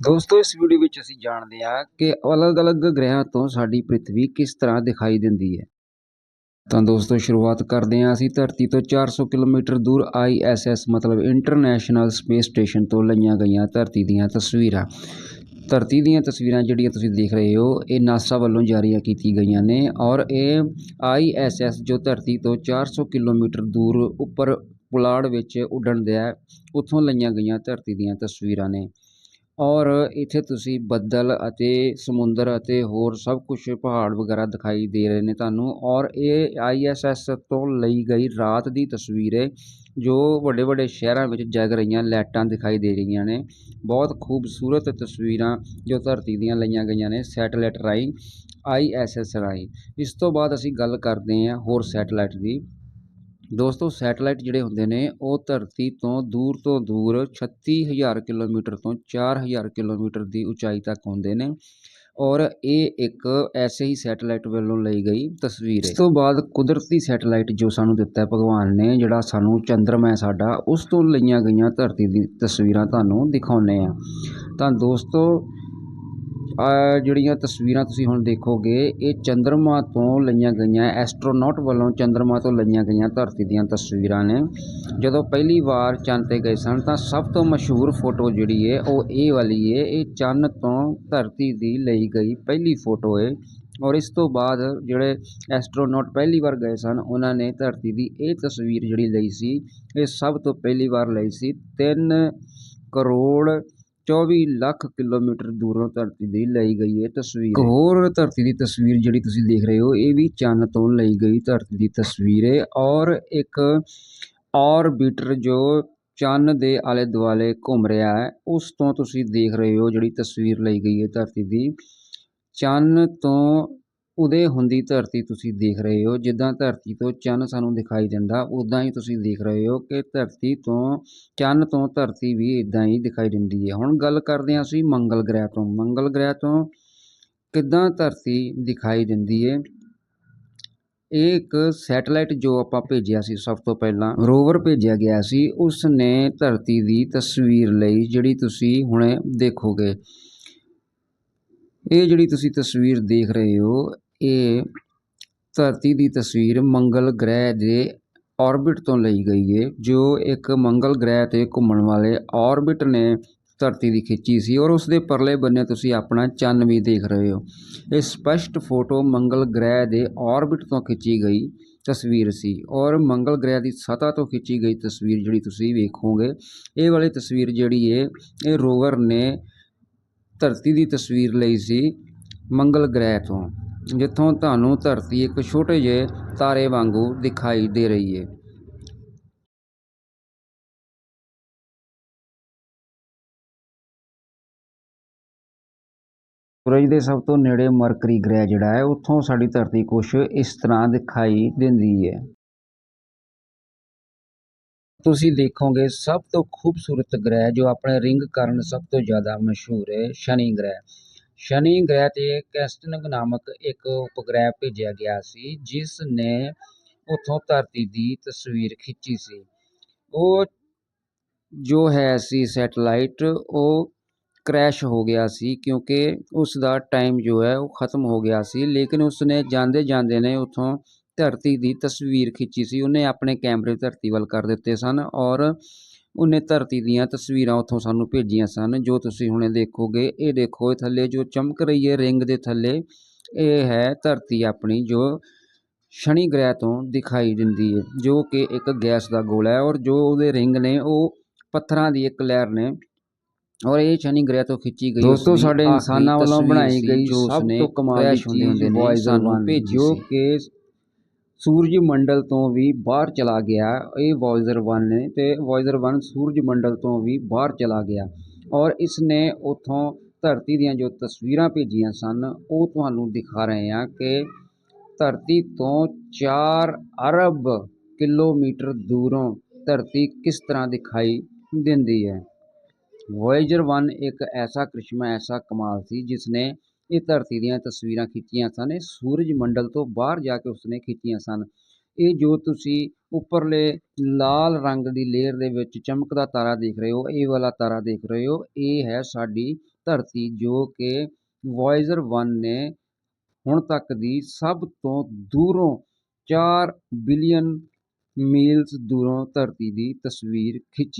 ਦੋਸਤੋ, ਇਸ ਵੀਡੀਓ ਵਿੱਚ ਅਸੀਂ ਜਾਣਦੇ ਹਾਂ ਕਿ ਅਲੱਗ-ਅਲੱਗ ਗ੍ਰਹਿਆਂ ਤੋਂ ਸਾਡੀ ਪ੍ਰਿਥਵੀ ਕਿਸ ਤਰ੍ਹਾਂ ਦਿਖਾਈ ਦਿੰਦੀ ਹੈ। ਤਾਂ ਦੋਸਤੋ, ਸ਼ੁਰੂਆਤ ਕਰਦੇ ਹਾਂ ਅਸੀਂ। ਧਰਤੀ ਤੋਂ 400 ਕਿਲੋਮੀਟਰ ਦੂਰ ISS ਮਤਲਬ ਇੰਟਰਨੈਸ਼ਨਲ ਸਪੇਸ ਸਟੇਸ਼ਨ ਤੋਂ ਲਈਆਂ ਗਈਆਂ ਧਰਤੀ ਦੀਆਂ ਤਸਵੀਰਾਂ। ਧਰਤੀ ਦੀਆਂ ਤਸਵੀਰਾਂ ਜਿਹੜੀਆਂ ਤੁਸੀਂ ਦੇਖ ਰਹੇ ਹੋ, ਇਹ ਨਾਸਾ ਵੱਲੋਂ ਜਾਰੀ ਕੀਤੀ ਗਈਆਂ ਨੇ ਔਰ ਇਹ ISS ਜੋ ਧਰਤੀ ਤੋਂ 400 ਕਿਲੋਮੀਟਰ ਦੂਰ ਉੱਪਰ ਪੁਲਾੜ ਵਿੱਚ ਉੱਡਣ ਦਿਆ, ਉੱਥੋਂ ਲਈਆਂ ਗਈਆਂ ਧਰਤੀ ਦੀਆਂ ਤਸਵੀਰਾਂ ਨੇ। ਔਰ ਇੱਥੇ ਤੁਸੀਂ ਬੱਦਲ ਅਤੇ ਸਮੁੰਦਰ ਅਤੇ ਹੋਰ ਸਭ ਕੁਝ ਪਹਾੜ ਵਗੈਰਾ ਦਿਖਾਈ ਦੇ ਰਹੇ ਨੇ ਤੁਹਾਨੂੰ। ਔਰ ਇਹ ਆਈਐਸਐਸ ਤੋਂ ਲਈ ਗਈ ਰਾਤ ਦੀ ਤਸਵੀਰ ਹੈ ਜੋ ਵੱਡੇ ਵੱਡੇ ਸ਼ਹਿਰਾਂ ਵਿੱਚ ਜਗ ਰਹੀਆਂ ਲਾਈਟਾਂ ਦਿਖਾਈ ਦੇ ਰਹੀਆਂ ਨੇ। ਬਹੁਤ ਖੂਬਸੂਰਤ ਤਸਵੀਰਾਂ ਜੋ ਧਰਤੀ ਦੀਆਂ ਲਈਆਂ ਗਈਆਂ ਨੇ ਸੈਟੇਲਾਈਟ ਰਾਹੀਂ ਆਈਐਸਐਸ ਰਾਹੀਂ। ਇਸ ਤੋਂ ਬਾਅਦ ਅਸੀਂ ਗੱਲ ਕਰਦੇ ਹਾਂ ਹੋਰ ਸੈਟੇਲਾਈਟ ਦੀ। ਦੋਸਤੋ, ਸੈਟੇਲਾਈਟ ਜਿਹੜੇ ਹੁੰਦੇ ਨੇ, ਉਹ ਧਰਤੀ ਤੋਂ ਦੂਰ ਤੋਂ ਦੂਰ 36000 ਕਿਲੋਮੀਟਰ ਤੋਂ 4000 ਕਿਲੋਮੀਟਰ ਦੀ ਉਚਾਈ ਤੱਕ ਹੁੰਦੇ ਨੇ ਔਰ ਇਹ ਇੱਕ ਐਸੇ ਹੀ ਸੈਟੇਲਾਈਟ ਵੱਲੋਂ ਲਈ ਗਈ ਤਸਵੀਰ ਹੈ। ਇਸ ਤੋਂ ਬਾਅਦ ਕੁਦਰਤੀ ਸੈਟੇਲਾਈਟ ਜੋ ਸਾਨੂੰ ਦਿੱਤਾ ਹੈ ਭਗਵਾਨ ਨੇ, ਜਿਹੜਾ ਸਾਨੂੰ ਚੰਦਰਮਾ ਹੈ ਸਾਡਾ, ਉਸ ਤੋਂ ਲਈਆਂ ਗਈਆਂ ਧਰਤੀ ਦੀ ਤਸਵੀਰਾਂ ਤੁਹਾਨੂੰ ਦਿਖਾਉਂਦੇ ਆ ਤਾਂ ਦੋਸਤੋ ਜਿਹੜੀਆਂ ਤਸਵੀਰਾਂ ਤੁਸੀਂ ਹੁਣ ਦੇਖੋਗੇ, ਇਹ ਚੰਦਰਮਾ ਤੋਂ ਲਈਆਂ ਗਈਆਂ, ਐਸਟ੍ਰੋਨੌਟ ਵੱਲੋਂ ਚੰਦਰਮਾ ਤੋਂ ਲਈਆਂ ਗਈਆਂ ਧਰਤੀ ਦੀਆਂ ਤਸਵੀਰਾਂ ਨੇ। ਜਦੋਂ ਪਹਿਲੀ ਵਾਰ ਚੰਦ ਤੇ ਗਏ ਸਨ, ਤਾਂ ਸਭ ਤੋਂ ਮਸ਼ਹੂਰ ਫੋਟੋ ਜਿਹੜੀ ਹੈ ਉਹ ਇਹ ਵਾਲੀ ਹੈ ਇਹ ਚੰਨ ਤੋਂ ਧਰਤੀ ਦੀ ਲਈ ਗਈ ਪਹਿਲੀ ਫੋਟੋ ਹੈ ਔਰ ਇਸ ਤੋਂ ਬਾਅਦ ਜਿਹੜੇ ਐਸਟ੍ਰੋਨੌਟ ਪਹਿਲੀ ਵਾਰ ਗਏ ਸਨ, ਉਹਨਾਂ ਨੇ ਧਰਤੀ ਦੀ ਇਹ ਤਸਵੀਰ ਜਿਹੜੀ ਲਈ ਸੀ, ਇਹ ਸਭ ਤੋਂ ਪਹਿਲੀ ਵਾਰ ਲਈ ਸੀ 3 ਕਰੋੜ 24 ਲੱਖ ਕਿਲੋਮੀਟਰ ਦੂਰੋਂ ਧਰਤੀ ਦੀ ਲਈ ਗਈ ਇਹ ਤਸਵੀਰ। ਇੱਕ ਹੋਰ ਧਰਤੀ ਦੀ ਤਸਵੀਰ ਜਿਹੜੀ ਤੁਸੀਂ ਦੇਖ ਰਹੇ ਹੋ, ਇਹ ਵੀ ਚੰਨ ਤੋਂ ਲਈ ਗਈ ਧਰਤੀ ਦੀ ਤਸਵੀਰ ਹੈ ਔਰ ਇੱਕ ਆਰਬਿਟਰ ਜੋ ਚੰਨ ਦੇ ਆਲੇ ਦੁਆਲੇ ਘੁੰਮ ਰਿਹਾ ਹੈ, ਉਸ ਤੋਂ ਤੁਸੀਂ ਦੇਖ ਰਹੇ ਹੋ ਜਿਹੜੀ ਤਸਵੀਰ ਲਈ ਗਈ ਹੈ ਧਰਤੀ ਦੀ। ਚੰਨ ਤੋਂ ਉਦੇ ਹੁੰਦੀ ਧਰਤੀ ਤੁਸੀਂ ਦੇਖ ਰਹੇ ਹੋ। ਜਿੱਦਾਂ ਧਰਤੀ ਤੋਂ ਚੰਨ ਸਾਨੂੰ ਦਿਖਾਈ ਦਿੰਦਾ ਉਦਾਂ ਹੀ ਤੁਸੀਂ ਦੇਖ ਰਹੇ ਹੋ ਕਿ ਧਰਤੀ ਤੋਂ, ਚੰਨ ਤੋਂ ਧਰਤੀ ਵੀ ਇਦਾਂ ਹੀ ਦਿਖਾਈ ਦਿੰਦੀ ਹੈ। ਹੁਣ ਗੱਲ ਕਰਦੇ ਹਾਂ ਅਸੀਂ ਮੰਗਲ ਗ੍ਰਹਿ ਤੋਂ। ਮੰਗਲ ਗ੍ਰਹਿ ਤੋਂ ਕਿੱਦਾਂ ਧਰਤੀ ਦਿਖਾਈ ਦਿੰਦੀ ਹੈ? ਇਹ ਇੱਕ ਸੈਟੇਲਾਈਟ ਜੋ ਆਪਾਂ ਭੇਜਿਆ ਸੀ ਸਭ ਤੋਂ ਪਹਿਲਾਂ, ਰੋਵਰ ਭੇਜਿਆ ਗਿਆ ਸੀ ਉਸ ਨੇ ਧਰਤੀ ਦੀ ਤਸਵੀਰ ਲਈ ਜਿਹੜੀ ਤੁਸੀਂ ਹੁਣੇ ਦੇਖੋਗੇ। ਇਹ ਜਿਹੜੀ ਤੁਸੀਂ ਤਸਵੀਰ ਦੇਖ ਰਹੇ ਹੋ ਇਹ ਧਰਤੀ ਦੀ ਤਸਵੀਰ ਮੰਗਲ ਗ੍ਰਹਿ ਦੇ ਔਰਬਿਟ ਤੋਂ ਲਈ ਗਈ ਹੈ ਜੋ ਇੱਕ ਮੰਗਲ ਗ੍ਰਹਿ ਤੇ ਘੁੰਮਣ ਵਾਲੇ ਔਰਬਿਟ ਨੇ ਧਰਤੀ ਦੀ ਖਿੱਚੀ ਸੀ ਔਰ ਉਸ ਦੇ ਪਰਲੇ ਬੰਨੇ ਤੁਸੀਂ ਆਪਣਾ ਚੰਨ ਵੀ ਦੇਖ ਰਹੇ ਹੋ। ਇਹ ਸਪਸ਼ਟ ਫੋਟੋ ਮੰਗਲ ਗ੍ਰਹਿ ਦੇ ਔਰਬਿਟ ਤੋਂ ਖਿੱਚੀ ਗਈ ਤਸਵੀਰ ਸੀ ਔਰ ਮੰਗਲ ਗ੍ਰਹਿ ਦੀ ਸਤਹ ਤੋਂ ਖਿੱਚੀ ਗਈ ਤਸਵੀਰ ਜਿਹੜੀ ਤੁਸੀਂ ਵੇਖੋਗੇ, ਇਹ ਵਾਲੀ ਤਸਵੀਰ ਜਿਹੜੀ ਹੈ ਇਹ ਰੋਵਰ ਨੇ ਧਰਤੀ ਦੀ ਤਸਵੀਰ ਲਈ ਸੀ ਮੰਗਲ ਗ੍ਰਹਿ ਤੋਂ। ਜਿੱਥੋਂ ਤੁਹਾਨੂੰ ਧਰਤੀ ਇੱਕ ਛੋਟੇ ਜਿਹੇ ਤਾਰੇ ਵਾਂਗੂ ਦਿਖਾਈ ਦੇ ਰਹੀ ਹੈ ਸੂਰਜ ਦੇ ਸਭ ਤੋਂ ਨੇੜੇ ਮਰਕਰੀ ਗ੍ਰਹਿ ਜਿਹੜਾ ਹੈ, ਉੱਥੋਂ ਸਾਡੀ ਧਰਤੀ ਕੁਛ ਇਸ ਤਰ੍ਹਾਂ ਦਿਖਾਈ ਦਿੰਦੀ ਹੈ ਤੁਸੀਂ ਦੇਖੋਗੇ ਸਭ ਤੋਂ ਖੂਬਸੂਰਤ ਗ੍ਰਹਿ, ਜੋ ਆਪਣੇ ਰਿੰਗ ਕਾਰਨ ਸਭ ਤੋਂ ਜ਼ਿਆਦਾ ਮਸ਼ਹੂਰ ਹੈ, ਸ਼ਨੀ ਗ੍ਰਹਿ। ਸ਼ਨੀ ਗ੍ਰਹਿ ਤੇ ਕੈਸਟਨਗ ਨਾਮਕ ਇੱਕ ਉਪਗ੍ਰਹਿ ਭੇਜਿਆ ਗਿਆ ਸੀ, ਜਿਸ ਨੇ ਉੱਥੋਂ ਧਰਤੀ ਦੀ ਤਸਵੀਰ ਖਿੱਚੀ ਸੀ। ਉਹ ਜੋ ਹੈ ਸੀ ਸੈਟਲਾਈਟ, ਉਹ ਕ੍ਰੈਸ਼ ਹੋ ਗਿਆ ਸੀ ਕਿਉਂਕਿ ਉਸ ਦਾ ਟਾਈਮ ਜੋ ਹੈ ਉਹ ਖਤਮ ਹੋ ਗਿਆ ਸੀ, ਲੇਕਿਨ ਉਸ ਨੇ ਜਾਂਦੇ ਜਾਂਦੇ ਨੇ ਉੱਥੋਂ ਧਰਤੀ ਦੀ ਤਸਵੀਰ ਖਿੱਚੀ ਸੀ। ਉਹਨੇ ਆਪਣੇ ਕੈਮਰੇ ਧਰਤੀ ਵੱਲ ਕਰ ਦਿੱਤੇ ਸਨ ਔਰ ਉਹਨੇ ਧਰਤੀ ਦੀਆਂ ਤਸਵੀਰਾਂ ਉੱਥੋਂ ਸਾਨੂੰ ਭੇਜੀਆਂ ਸਨ ਜੋ ਤੁਸੀਂ ਹੁਣੇ ਦੇਖੋਗੇ। ਇਹ ਦੇਖੋ ਇਹ ਥੱਲੇ ਜੋ ਚਮਕ ਰਹੀ ਹੈ ਰਿੰਗ ਦੇ ਥੱਲੇ ਇਹ ਹੈ ਧਰਤੀ ਆਪਣੀ ਜੋ ਸ਼ਨੀ ਗ੍ਰਹਿ ਤੋਂ ਦਿਖਾਈ ਦਿੰਦੀ ਹੈ ਜੋ ਕਿ ਇੱਕ ਗੈਸ ਦਾ ਗੋਲਾ ਹੈ ਔਰ ਜੋ ਉਹਦੇ ਰਿੰਗ ਨੇ ਉਹ ਪੱਥਰਾਂ ਦੀ ਇੱਕ ਲਹਿਰ ਨੇ। ਔਰ ਇਹ ਸ਼ਨੀ ਗ੍ਰਹਿ ਤੋਂ ਖਿੱਚੀ ਗਈ ਦੋਸਤੋ, ਸਾਡੇ ਇਨਸਾਨਾਂ ਵੱਲੋਂ ਬਣਾਈ ਗਈ ਜੋ ਸਭ ਤੋਂ ਕਮਾਲ ਦੀ ਚੀਜ਼ ਹੁੰਦੇ ਨੇ ਸਾਨੂੰ ਭੇਜੀ ਕਿ ਸੂਰਜ ਮੰਡਲ ਤੋਂ ਵੀ ਬਾਹਰ ਚਲਾ ਗਿਆ। ਇਹ ਵੋਇਜ਼ਰ 1 ਨੇ ਤੇ ਵੋਇਜ਼ਰ 1 ਸੂਰਜ ਮੰਡਲ ਤੋਂ ਵੀ ਬਾਹਰ ਚਲਾ ਗਿਆ ਔਰ ਇਸ ਨੇ ਉਥੋਂ ਧਰਤੀ ਦੀਆਂ ਜੋ ਤਸਵੀਰਾਂ ਭੇਜੀਆਂ ਸਨ, ਉਹ ਤੁਹਾਨੂੰ ਦਿਖਾ ਰਹੇ ਹਾਂ ਕਿ ਧਰਤੀ ਤੋਂ 4 ਅਰਬ ਕਿਲੋਮੀਟਰ ਦੂਰੋਂ ਧਰਤੀ ਕਿਸ ਤਰ੍ਹਾਂ ਦਿਖਾਈ ਦਿੰਦੀ ਹੈ। ਵੋਇਜ਼ਰ 1 ਇੱਕ ਐਸਾ ਕ੍ਰਿਸ਼ਮਾ, ਐਸਾ ਕਮਾਲ ਸੀ ਜਿਸ ਨੇ ਇਹ ਧਰਤੀ ਦੀਆਂ ਤਸਵੀਰਾਂ ਖਿੱਚੀਆਂ ਸਨ। ਇਹ ਸੂਰਜ ਮੰਡਲ ਤੋਂ ਬਾਹਰ ਜਾ ਕੇ ਉਸਨੇ ਖਿੱਚੀਆਂ ਸਨ। ਇਹ ਜੋ ਤੁਸੀਂ ਉੱਪਰਲੇ ਲਾਲ ਰੰਗ ਦੀ ਲੇਅਰ ਦੇ ਵਿੱਚ ਚਮਕਦਾ ਤਾਰਾ ਦੇਖ ਰਹੇ ਹੋ, ਇਹ ਵਾਲਾ ਤਾਰਾ ਦੇਖ ਰਹੇ ਹੋ, ਇਹ ਹੈ ਸਾਡੀ ਧਰਤੀ ਜੋ ਕਿ ਵੋਇਜ਼ਰ 1 ਨੇ ਹੁਣ ਤੱਕ ਦੀ ਸਭ ਤੋਂ ਦੂਰੋਂ 4 ਬਿਲੀਅਨ ਮੀਲਸ ਦੂਰੋਂ ਧਰਤੀ ਦੀ ਤਸਵੀਰ ਖਿੱਚੀ।